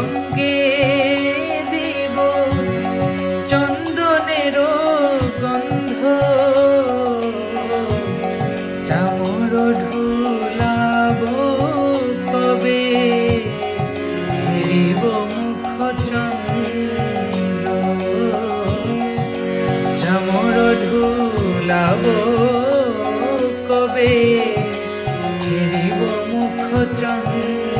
রঙ্গে দিব। চন্দনের গন্ধ। চামর ঢুলাব কবে হেরিব মুখ চন্দ্র। চামর ঢুলাব কবে হেরিব মুখ চন্দ্র।